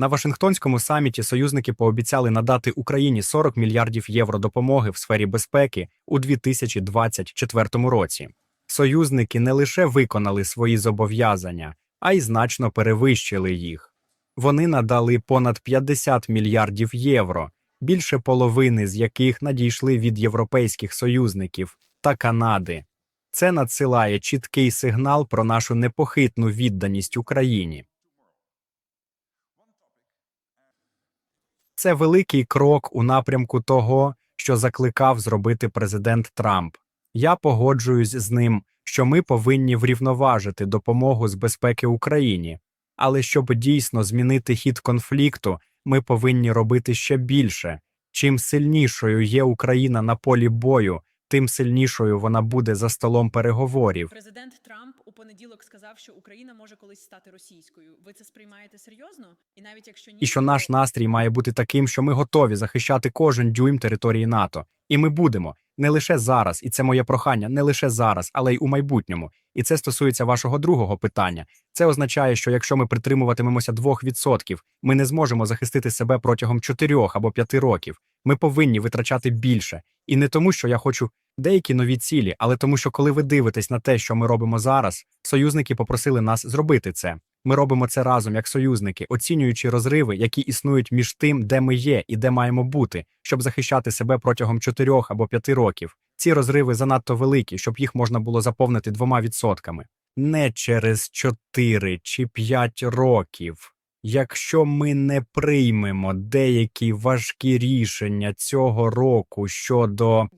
На Вашингтонському саміті союзники пообіцяли надати Україні 40 мільярдів євро допомоги в сфері безпеки у 2024 році. Союзники не лише виконали свої зобов'язання, а й значно перевищили їх. Вони надали понад 50 мільярдів євро, більше половини з яких надійшли від європейських союзників та Канади. Це надсилає чіткий сигнал про нашу непохитну відданість Україні. Це великий крок у напрямку того, що закликав зробити президент Трамп. Я погоджуюсь з ним, що ми повинні врівноважити допомогу з безпеки Україні, але щоб дійсно змінити хід конфлікту, ми повинні робити ще більше. Чим сильнішою є Україна на полі бою, тим сильнішою вона буде за столом переговорів. Президент Трамп у понеділок сказав, що Україна може колись стати російською. Ви це сприймаєте серйозно? І навіть якщо ні, І що наш настрій має бути таким, що ми готові захищати кожен дюйм території НАТО. І ми будемо не лише зараз, і це моє прохання, не лише зараз, але й у майбутньому. І це стосується вашого другого питання. Це означає, що якщо ми притримуватимемося 2%, ми не зможемо захистити себе протягом 4 або 5 років. Ми повинні витрачати більше. І не тому, що я хочу деякі нові цілі, але тому, що коли ви дивитесь на те, що ми робимо зараз, союзники попросили нас зробити це. Ми робимо це разом як союзники, оцінюючи розриви, які існують між тим, де ми є і де маємо бути, щоб захищати себе протягом 4 або 5 років. Ці розриви занадто великі, щоб їх можна було заповнити двома відсотками. Не через 4 чи 5 років. Якщо ми не приймемо деякі важкі рішення цього року щодо